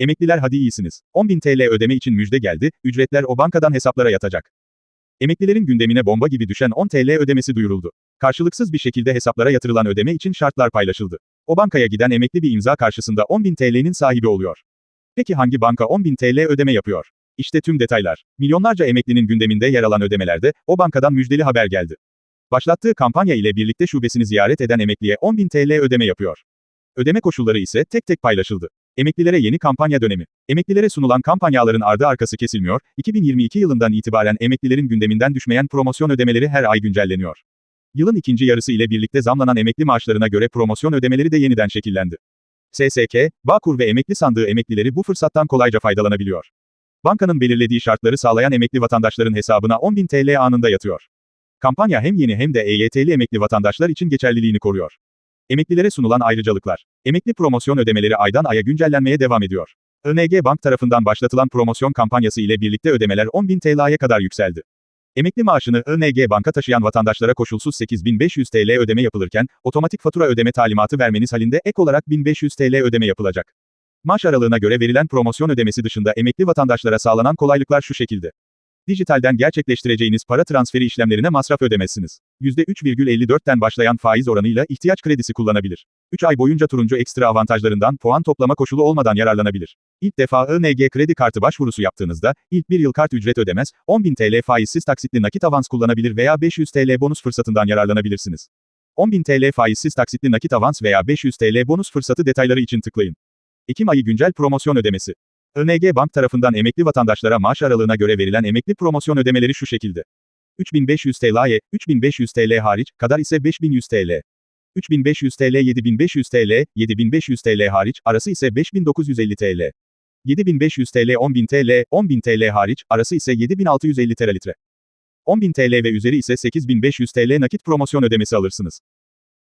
Emekliler hadi iyisiniz. 10.000 TL ödeme için müjde geldi, ücretler o bankadan hesaplara yatacak. Emeklilerin gündemine bomba gibi düşen 10 TL ödemesi duyuruldu. Karşılıksız bir şekilde hesaplara yatırılan ödeme için şartlar paylaşıldı. O bankaya giden emekli bir imza karşısında 10.000 TL'nin sahibi oluyor. Peki hangi banka 10.000 TL ödeme yapıyor? İşte tüm detaylar. Milyonlarca emeklinin gündeminde yer alan ödemelerde, o bankadan müjdeli haber geldi. Başlattığı kampanya ile birlikte şubesini ziyaret eden emekliye 10.000 TL ödeme yapıyor. Ödeme koşulları ise tek tek paylaşıldı. Emeklilere yeni kampanya dönemi. Emeklilere sunulan kampanyaların ardı arkası kesilmiyor, 2022 yılından itibaren emeklilerin gündeminden düşmeyen promosyon ödemeleri her ay güncelleniyor. Yılın ikinci yarısı ile birlikte zamlanan emekli maaşlarına göre promosyon ödemeleri de yeniden şekillendi. SSK, Bağkur ve emekli sandığı emeklileri bu fırsattan kolayca faydalanabiliyor. Bankanın belirlediği şartları sağlayan emekli vatandaşların hesabına 10.000 TL anında yatıyor. Kampanya hem yeni hem de EYT'li emekli vatandaşlar için geçerliliğini koruyor. Emeklilere sunulan ayrıcalıklar. Emekli promosyon ödemeleri aydan aya güncellenmeye devam ediyor. ING Bank tarafından başlatılan promosyon kampanyası ile birlikte ödemeler 10.000 TL'ye kadar yükseldi. Emekli maaşını ING Bank'a taşıyan vatandaşlara koşulsuz 8500 TL ödeme yapılırken, otomatik fatura ödeme talimatı vermeniz halinde ek olarak 1500 TL ödeme yapılacak. Maaş aralığına göre verilen promosyon ödemesi dışında emekli vatandaşlara sağlanan kolaylıklar şu şekilde. Dijitalden gerçekleştireceğiniz para transferi işlemlerine masraf ödemezsiniz. %3,54'ten başlayan faiz oranıyla ihtiyaç kredisi kullanabilir. 3 ay boyunca turuncu ekstra avantajlarından puan toplama koşulu olmadan yararlanabilir. İlk defa ING kredi kartı başvurusu yaptığınızda, ilk bir yıl kart ücret ödemez, 10.000 TL faizsiz taksitli nakit avans kullanabilir veya 500 TL bonus fırsatından yararlanabilirsiniz. 10.000 TL faizsiz taksitli nakit avans veya 500 TL bonus fırsatı detayları için tıklayın. Ekim ayı güncel promosyon ödemesi. ING Bank tarafından emekli vatandaşlara maaş aralığına göre verilen emekli promosyon ödemeleri şu şekilde. 3500 TL'ye, 3500 TL hariç, kadar ise 5100 TL. 3500 TL 7500 TL, 7500 TL hariç, arası ise 5950 TL. 7500 TL 10.000 TL, 10.000 TL hariç, arası ise 7650 TL'litre. 10.000 TL ve üzeri ise 8500 TL nakit promosyon ödemesi alırsınız.